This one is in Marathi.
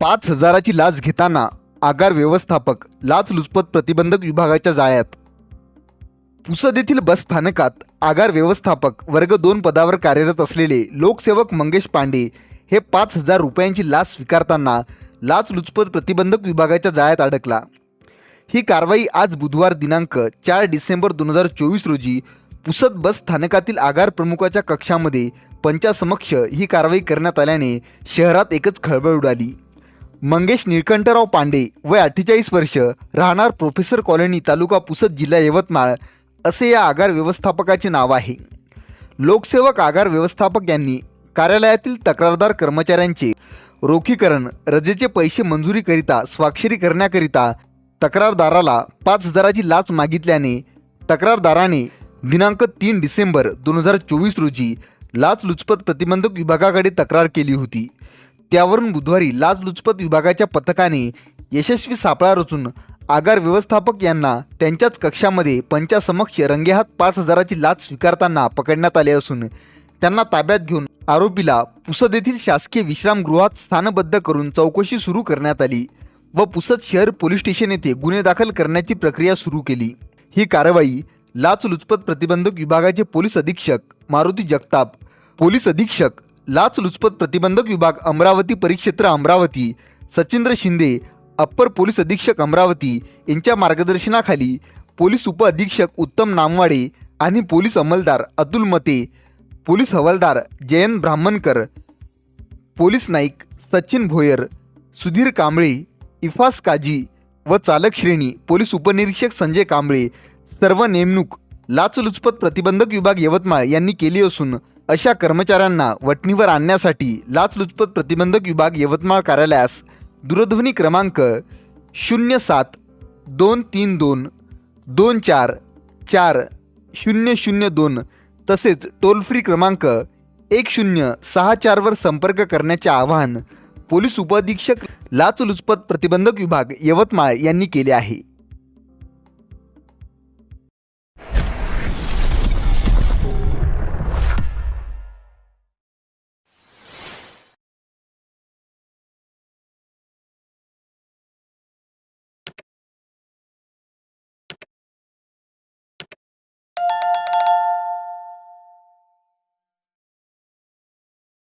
पाच हजाराची लाच घेताना आगार व्यवस्थापक लाचलुचपत प्रतिबंधक विभागाच्या जाळ्यात. पुसद येथील बस स्थानकात आगार व्यवस्थापक वर्ग दोन पदावर कार्यरत असलेले लोकसेवक मंगेश पांडे हे पाच हजार रुपयांची लाच स्वीकारताना लाचलुचपत प्रतिबंधक विभागाच्या जाळ्यात अडकला. ही कारवाई आज बुधवार दिनांक चार डिसेंबर दोन हजार चोवीस रोजी पुसद बस स्थानकातील आगार प्रमुखाच्या कक्षामध्ये पंचासमक्ष ही कारवाई करण्यात आल्याने शहरात एकच खळबळ उडाली. मंगेश निळकंठराव पांडे वय अठ्ठेचाळीस वर्ष राहणार प्रोफेसर कॉलनी तालुका पुसद जिल्हा यवतमाळ असे या आगार व्यवस्थापकाचे नाव आहे. लोकसेवक आगार व्यवस्थापक यांनी कार्यालयातील तक्रारदार कर्मचाऱ्यांचे रोखीकरण रजेचे पैसे मंजुरीकरिता स्वाक्षरी करण्याकरिता तक्रारदाराला पाच हजाराची लाच मागितल्याने तक्रारदाराने दिनांक तीन डिसेंबर दोन हजार चोवीस रोजी लाचलुचपत प्रतिबंधक विभागाकडे तक्रार केली होती. त्यावरून बुधवारी लाचलुचपत विभागाच्या पथकाने यशस्वी सापळा रचून आगार व्यवस्थापक यांना त्यांच्याच कक्षामध्ये पंचासमक्ष रंगेहात पाच हजाराची लाच स्वीकारताना पकडण्यात आले असून त्यांना ताब्यात घेऊन आरोपीला पुसद येथील शासकीय विश्रामगृहात स्थानबद्ध करून चौकशी सुरू करण्यात आली व पुसद शहर पोलीस स्टेशन येथे गुन्हे दाखल करण्याची प्रक्रिया सुरू केली. ही कारवाई लाचलुचपत प्रतिबंधक विभागाचे पोलीस अधीक्षक मारुती जगताप पोलीस अधीक्षक लाचलुचपत प्रतिबंधक विभाग अमरावती परिक्षेत्र अमरावती सचिंद्र शिंदे अप्पर पोलीस अधीक्षक अमरावती यांच्या मार्गदर्शनाखाली पोलीस उपअधीक्षक उत्तम नामवाडे आणि पोलीस अंमलदार अतुल मते पोलीस हवालदार जयंत ब्राह्मणकर पोलीस नाईक सचिन भोयर सुधीर कांबळे इफास काजी व चालक श्रेणी पोलीस उपनिरीक्षक संजय कांबळे सर्व नेमणूक लाचलुचपत प्रतिबंधक विभाग यवतमाळ यांनी केली असून अशा कर्मचाऱ्यांना वटणीवर आणण्यासाठी लाचलुचपत प्रतिबंधक विभाग यवतमाळ कार्यालयास दूरध्वनी क्रमांक शून्य सात दोन तीन दोन दोन चार चार शून्य शून्य दोन तसेच टोल फ्री क्रमांक एक शून्य सहा चारवर संपर्क करण्याचे आवाहन पोलीस उपअधीक्षक लाचलुचपत प्रतिबंधक विभाग यवतमाळ यांनी केले आहे.